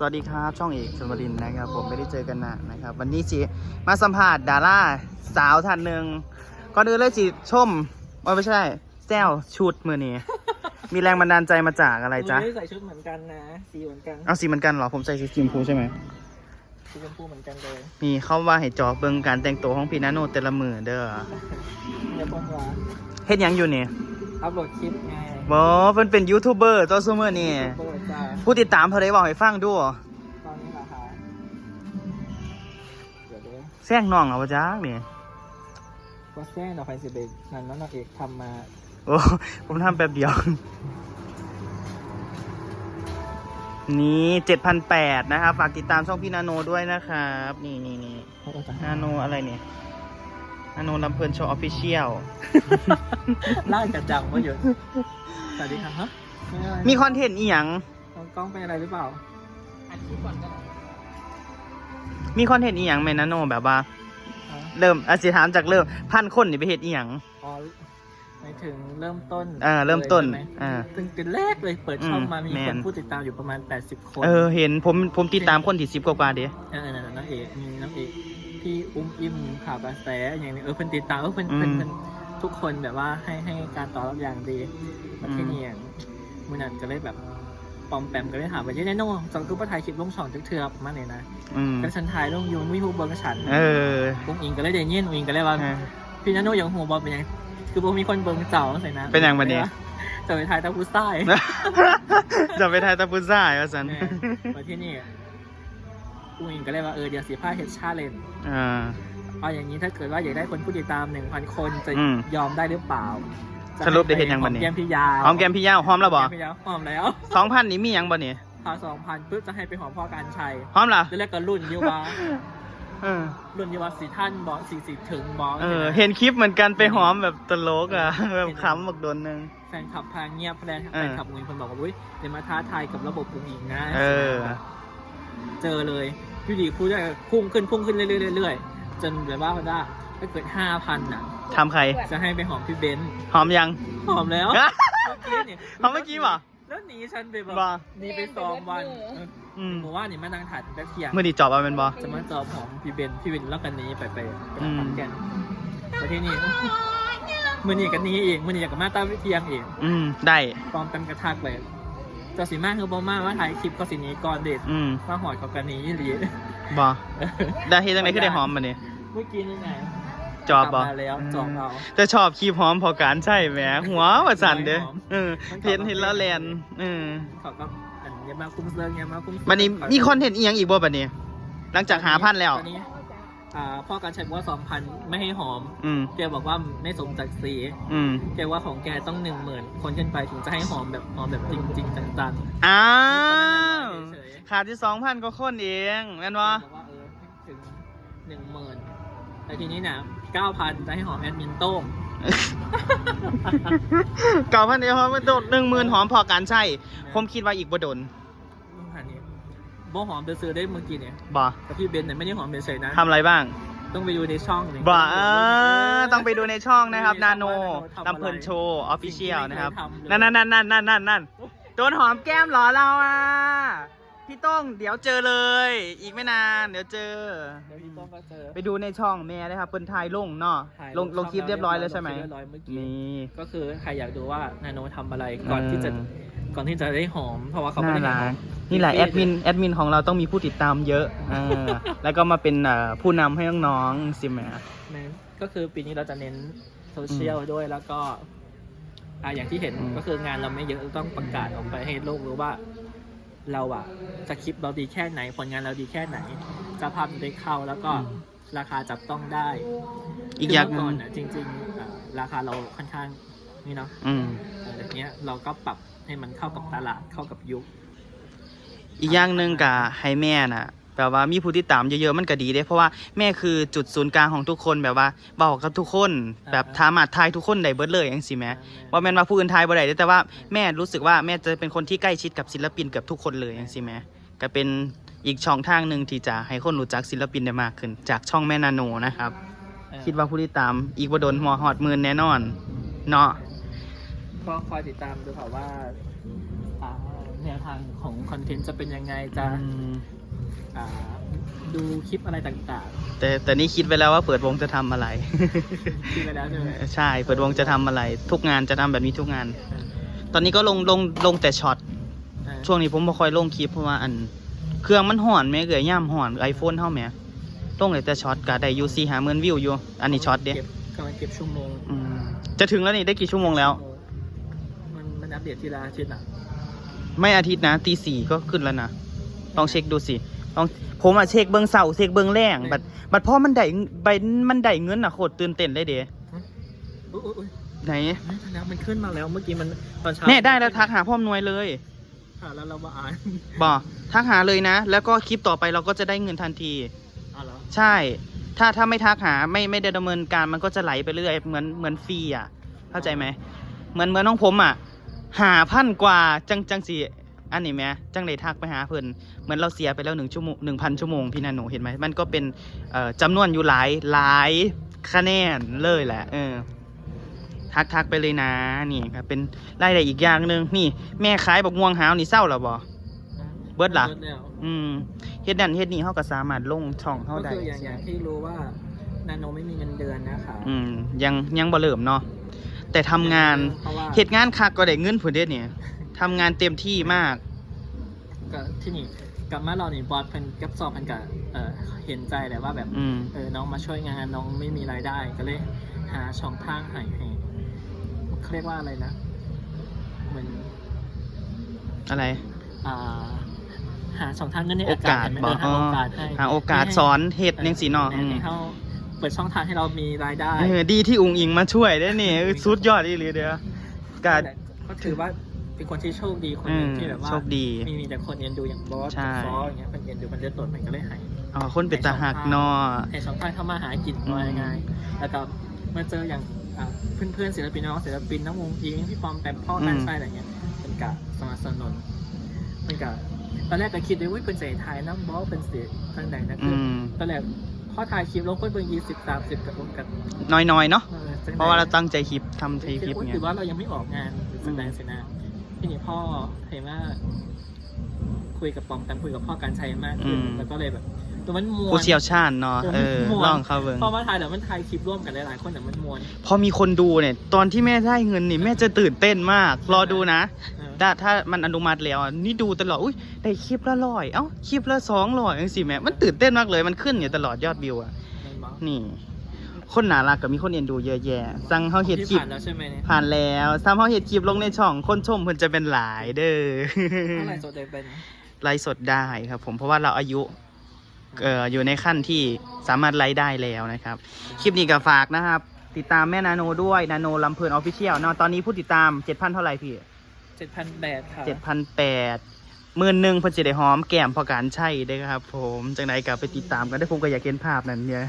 สวัสดีครับช่องเอกชนวรินทร์นะครับ ผมไม่ได้เจอกันนานนะครับ วันนี้สิมาสัมภาษณ์ดาราสาวท่านหนึ่งก่อนอื่นเลยสิชมว่าไม่ใช่แซวชุดมือนี้ มีแรงบันดาลใจมาจากอะไรจ๊ะวันนี้ใส่ชุดเหมือนกันนะสีเหมือนกันเอาสีเหมือนกันเหรอผมใส่สีชมพูใช่ไหมสีชมพูเหมือนกันเลยมีเข้าว่าให้จอเบิ่งการแต่งตัวของพี่นาโนแต่ละมือเด้อเนี่ยพวกว่าเฮ็ดหยังอยู่นี่อัพโหลดคลิปไงบอเพิ่นเป็นยูทูบเบอร์ตัวซูเมอร์นี่โปรด จ้าผู้ติดตามเท่าไรบอกให้ฟังดูตอนนี้ราคาเดี๋ยวเดี๋ยวแซงน้องเอาปะจ๊ะนี่ก็แซ่ดอกไฟสิบเอ็ดนั่นน้องเอกทำมาโอ้ผมทำแป๊บเดียว นี่เจ็ดพันแปดนะครับ ฝากติดตามช่องพี่นาโนด้วยนะครับ นี่นี่นี่เขาก็จะนาโนอะไรเนี่ยนาโนลำเพลินโชว์ออฟฟิเชียลไล่กันจังว่าเยอะสวัสดีครับฮะไอะไรมีคอนเทนต์อีหยัง กล้องเป็นอะไรหรือเปล่า อัดคลิปก่อนก็ได้มีคอนเทนต์อีหยังไหมนาโนแบบว่าเริ่มอาจจะถามจากเริ่มพันคนนี่ไปเฮ็ดอีหยัง อ๋อหมายถึงเริ่มต้นเออเริ่มต้นลยใช่ไหอ่าถึงเป็นแรกเลยเปิดช่องมาอืมมีแมคน นผู้ติดตามอยู่ประมาณ 80 คนเออเห็นผมผมติดตามคนที่สิบกว่าๆเดียเออนั่นน่ะน้องเอกมีน้องเอกพี่อุ้มอิ่มข่าวกระแสอย่างนี้เออเพิ่นติดตามเออเพิ่นเพิ่นเพิ่นทุกคนแบบว่าให้ให้การตอบรับอย่างดีแล้วที่นี่อย่างมือนั้นก็เลยแบบ ปอมแปมก็เลยถามไปที่แน่นอนจังทุกประทายคลิปลงช่องทึกเทือบมาเนี่ยนะอืมก็ฉันถ่ายลงยูวิฮูเบิร์กฉันเอออุ้งอิงก็เลยเดนเย็นอุ้งอิงก็เลยว่าเออพี่นันโนยังหัวบอลเป็นยังคือบ่มีคนเบิ่งเจ้าใส่นะเป็นหยังบัดนี้จะไปถ่ายตาผู้ใต้จะไปไทยตะพุซ่าว่าสันเนี่ยมาที่นี่อุ้งอิงก็เลยว่าเออเดี๋ยวสีผ้าเฮดชาเลนอ่าเอาอย่างนี้ถ้าเกิดว่าอยากได้คนผู้ติดตามหนึ่งพันคนจะอืมยอมได้หรือเปล่าจะ สรุปได้เห็นยังบัดนี้ หอมแก้มพี่ยาวหอมแก้มพี่ยาวหอมแล้วบ่หอมแก้มพี่ยาวหอมแล้วสองพันนี่มีหยังบ่นี่พาสองพันปุ๊บจะให้ไปหอมพ่อการชัยหอมล่ะแล้วก็รุ่นยูวาเออ รุ่นยูวาสี่ท่านบอสสี่สิถึงบอสเออ เห็นคลิปเหมือนกันไปหอมแบบตลกอะ แบบขำบักโดนหนึง แฟนคลับพาเงียบแฟนเออแฟนคลับอุ้งอิงคนบอกว่าอุ้ยเดี๋ยวมาท้าทายกับระบบอุ้งอิงนะเออ เจอเลยอยู่ดีพูดได้พุ่งขึ้นพุ่งขึ้นเรื่อยๆเรื่อยๆจนแบบว่าถ้า ถ้าเกิดห้าพันอะ ทำใคร จะให้ไปหอมพี่เบนซ์หอมยัง หอมแล้ว หอมเมื่อกี้บ่แล้วหนีฉันไปแบบบ่หนีไปสองวันอืมผมว่านี่มานั่งถ่ายตั้งแต่เที่ยงมื่อดีจอบเอาเป็นบ่จะมาจอบหอมพี่เบนซ์พี่เบนซ์แล้วกันนี้ไปไปไปอืมทำแกนไปที่นี่มือนี่กันนี้เองมือนี่อยากกับมาตั้งเที่ยงเองอืมได้ปลอมกันกระทักเลยเจ้าสีมากคือบอมากว่าถ่ายคลิปก็สีนี้ก่อนเด็ดอืมมาหอดกับกันนี้หลีบ่ได้เฮ็ดจังได๋คือได้หอมบัดนี้เมื่อกี้นี่ไง จอบบ่กลัมาแล้วจอบเอาแต่ชอบคลิปหอมพอการใช่แหมหัวว่าสั่นเด้อหอมเออเห็นเห็นแล้วแลนเออเขาก็อันนี้มาคุ้มเซิงเนี่ยมาคุ้มเซิงบัดนี้มีคอนเทนต์อีหยังอีกบ่บัดนี้ หลังจากหาพันแล้ว ตอนนี้อ่าพ่อการใช้บอกว่าสองพันไม่ให้หอม อืม แกบอกว่าไม่สมศักดิ์ศรีอืม แกว่าของแกต้องหนึ่งหมื่นคนขึ้นไปถึงจะให้หอมแบบหอมแบบจริงจริงๆจังอ้าวเฉยขาดที่สองพันก็คนเองแม่นๆวะบอกว่าเออถึงหนึ่งหมื่นแต่ทีนี้นะ เก้าพันจะให้หอมแอดมินโต้งเก่าพันเดียวหอมโดดหนึ่งหมื่นหอมพอการใช่ผมคิดว่าอีกบ่โดนอันนี้บ่หอมไปซื้อได้เมื่อกี้เนี่ยบ่แต่พี่เบนเนี่ยไม่ได้หอมเฉยๆนะทำอะไรบ้าง ต้องไปดูในช่องนี่บ่เออต้องไปดูในช่องนะครับ นาโนทำอะไรลำเพลินโชว์ออฟฟิเชียลนะครับสิ่งที่ไม่เคยทำเลยนั่นนั่นนั่นนั่นนั่นนั่นนั่นโดนหอมแก้มเหรอเราอะ พี่ต้องเดี๋ยวเจอเลย อีกไม่นาน เดี๋ยวเจอ เดี๋ยวพี่ต้องก็เจอ ไปดูในช่องแม่นะครับเปิ้นถ่ายลงเนาะถ่ายลงลงคลิปเรียบร้อยแล้วใช่ไหมลงคลิปเรียบร้อยเมื่อกี้นี่ ก็คือใครอยากดูว่านาโนทำอะไรก่อนที่จะเออก่อนที่จะได้หอม เพราะว่าเขาไม่น่าได้รัหอกม นี่แหละแอดมินแอดมินของเราต้องมีผู้ติดตามเยอะเออแล้วก็มาเป็นเอ่อผู้นำให้น้องๆสิแหมเน้นก็คือปีนี้เราจะเน้นโซเชียลด้วยแล้วก็อ่าอย่างที่เห็นอืม ก็คืองานเราไม่เยอะต้องประกาศออกไปให้โลกรู้ว่า เราอะจะคลิปเราดีแค่ไหน ผลงานเราดีแค่ไหนจะภาพได้เข้าแล้วก็ราคาจับต้องได้อีกอย่างหคืนึ่เมื่งก่อนอะจริงๆอ่าราคาเราค่อนข้างนี่เนาะอืมอะไรเงี้ยเราก็ปรับให้มันเข้ากับตลาดเข้ากับยุค อีกอย่างหนึ่งกับให้แม่น่ะ แบบว่ามีผู้ติดตามเยอะๆมันก็ดีเด้เพราะว่าแม่คือจุดศูนย์กลางของทุกคนแบบว่าบอกกับทุกคน แบบถามารถทายทุกคนได้เบิดเลยอย่างสิแม่ว่าแม่นว่าผู้อื่นทายบ่ได้เด้แต่ว่าแม่รู้สึกว่าแม่จะเป็นคนที่ใกล้ชิดกับศิลปินเกือบทุกคนเลยอย่างสิแม่ก็เป็นอีกช่องทางหนึ่งที่จะให้คนรู้จักศิลปินได้มากขึ้น จากช่องแม่นาโนนะครับเออคิดว่าผู้ติดตามอีกบ่โดนหัวหอดหมื่นแน่นอน เนาะก็คอยติดตามดูค่ะว่าอ่าในแนวทางของคอนเทนต์จะเป็นยังไงจะ อืมอ่าดูคลิปอะไรต่างแต่แต่นี่คิดไว้แล้วว่าเปิดวงจะทำอะไร ๆที่ไปแล้วใช่ไหมใช่ เปิดวงจะทำอะไร ทุกงานจะทำแบบนี้ทุกงาน ตอนนี้ก็ลงลงลงแต่ช็อต อ่าช่วงนี้ผมบ่ค่อยลงคลิปเพราะว่าอัน เครื่องมันห่อนแม่เกยย่ามห่อนไอโฟนเท่าแม่ลงเลยแต่ช็อตก็ได้อยูซีหาเมือนวิวอยู่ อันนี้ช็อตเด้ก็บกำลังเก็บชั่วโมงอืมจะถึงแล้วนี่ได้กี่ชั่วโมงแล้ว มันมันอัปเดตทีละอาทิตย์อะไม่อาทิตย์นะตีสี่ก็ขึ้นแล้วนะ ลองเช็คดูสิ ลองผมอะเช็คเบิงเสาเช็คเบิงแรงบัดบัดพอมันได้ใบมันได้เงินอะโคตรตื่นเต้นเลยเด้อุ๊ยอุ๊ยอุ๊ยไหนไม่ทันแล้วมันขึ้นมาแล้วเมื่อกี้มันตอนเช้าแน่ได้แล้วทักหาพ่อมนวยเลยอ่าแล้วเรามาอ่านบอกทักหาเลยนะ แล้วก็คลิปต่อไปเราก็จะได้เงินทันที อ่าเหรอใช่ ถ้าถ้าไม่ทักหาไม่ไม่ได้ดำเนินการมันก็จะไหลไปเรื่อยเหมือนเหมือนฟรีอะ เข้าใจไหมเหมือนเหมือนน้องผมอะหาพันกว่าจังจังสี อันนี้ไหมจังเลยทักไปหาเพิ่นเหมือนเราเสียไปแล้วหนึ่งชั่วโมงหนึ่งพันชั่วโมงพี่นาหนูเห็นไหมมันก็เป็นเอ่อจำนวนอยู่หลายหลายคะแนนเลยแหละ เออ ทักทักไปเลยนะนี่ครับเป็นรายได้อีกอย่างหนึ่งนี่ แม่ขายบักม่วงหาวนี่เศร้าหรอบ่เบิดล่ะเบิดแล้วอืมเฮ็ดนั่นเฮ็ดนี่เขาก็สามารถลงช่องเขาก็ได้คืออย่างอย่างที่รู้ว่านาโนไม่มีเงินเดือนนะคะอืมยังยังบ่เริ่มเนาะแต่ทำงานเพราะว่าเฮ็ดงานคักก็ได้เงินผุนเด้เนี่ย ทำงานเต็มที่มาก ก็ที่นี่กลับมาเรานี่บอสเพิ่นกับสอบเพิ่นก็เออเห็นใจแหละว่าแบบอืม เออน้องมาช่วยงานน้องไม่มีรายได้ก็เลยหาช่องทางให้ให้เขาเรียกว่าอะไรนะเหมือน อะไร อ่าหาช่องทางเงินในโออากาาสศให้มันบ่เดินหาโอกาสให้หาโอกาสสอนเฮ็ดจังซี่เนาะเออือมให้เขาเปิดช่องทางให้เรามีรายได้เออดีที่อุงอิงมาช่วยได้นี่เออสุดยอดอีหลีเด้อก็ก็ถือว่า เป็นคนที่โชคดีคนหอืนึงมที่แบบว่าโชคดีมีมีแต่คนเอ็นดูอย่างบอสใช่กับฟออย่างเงี้ยเป็นเอ็นดูมันเลือดตดมันก็เลยหายอ๋อคนเป็นตาหักเนาะให้ช่องทางเข้ามาหากินอืมว่าง่ายๆแล้วก็มาเจออย่างอ่าเพื่อนๆศิลปินน้องศิลปินน้องวงพิงพี่ปอมแปมพ่อการใช่อะไรเงี้ยเป็นกะสนับสนุนเป็นกะตอนแรกก็คิดเลยว่าเป็นเสียไทยน้ำบอสเป็นเสียทางใดนะอืคือมตอนแรกพ่อถ่ายคลิปลงเพิ่นเบิ่งยี่สิบสามสิบกับลงกันน้อยๆเนาะออจังใด เพราะว่าเราตั้งใจคลิปทำคลิปคือไงถือว่าเรายังไม่ออกงานหรือแสดงเสนา ทีนี้พ่อเห็นว่าคุยกับปอมกันคุยกับพ่อการชัยมากขึ้นอืม แล้วก็เลยแบบตัวมันมวนผู้เชี่ยวชาญเนาะเออเออม่วนลองเข้าเบิ่ง พอมาถ่ายเดี๋ยวมันถ่ายคลิปร่วมกันหลายๆคนแต่มันมวน พอมีคนดูเนี่ย ตอนที่แม่ได้เงินนี่แม่จะตื่นเต้นมาก รอดูนะเออ ถ้าถ้ามันอนุมัติแล้วอะนี่ดูตลอด อุ้ยได้คลิปละร้อย เอ้า คลิปละสองร้อยจังสิแม่ มันตื่นเต้นมากเลย มันขึ้นอยู่ตลอดยอดวิวอะ มันบอกนี่ คนน่ารักกับมีคนเอ็นดูเยอะแยะสั่งเขาเห็ดคลิที่ปผ่านแล้วใช่ไหมเนี่ยผ่านแล้วซ้ำเขาเห็ดคลิปลงในช่อง คนชมเพิ่นจะเป็นหลายเด้อเท่าไหร่สดได้เป็นไลฟ์สดได้ครับผมเพราะว่าเราอายุเอ่ออยู่ในขั้นที่สามารถไลฟ์ได้แล้วนะครับ คลิปนี้ก็ฝากนะครับ ติดตามแม่นาโนด้วยนาโนลำเพลินออฟฟิเชียลเนาะตอนนี้ผู้ติดตาม7,000เท่าไหร่พี่เจ็ดพันแปดค่ะเจ็ดพันแปดหมื่นหนึ่งเพิ่นสิได้หอมแก้มพอการใช่ได้อครับ ผมจังไดก็ไปติดตามกันได้อผมก็อยากเห็นภาพนั้นเนี่ย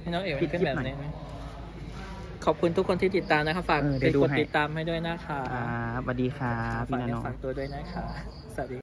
ให้น้องเอ๋ปิมันดขึ้นคลิปแบบหน่อยนี้ไหมขอบคุณทุกคนที่ติดตามนะครับ ฝากเออไปเดี๋ยวดูกดให้ ติดตามให้ด้วยนะคะครับสวัสดีครับพี่ฝากนาเนื้โน อฝากตัวด้วยนะคะสวัสดี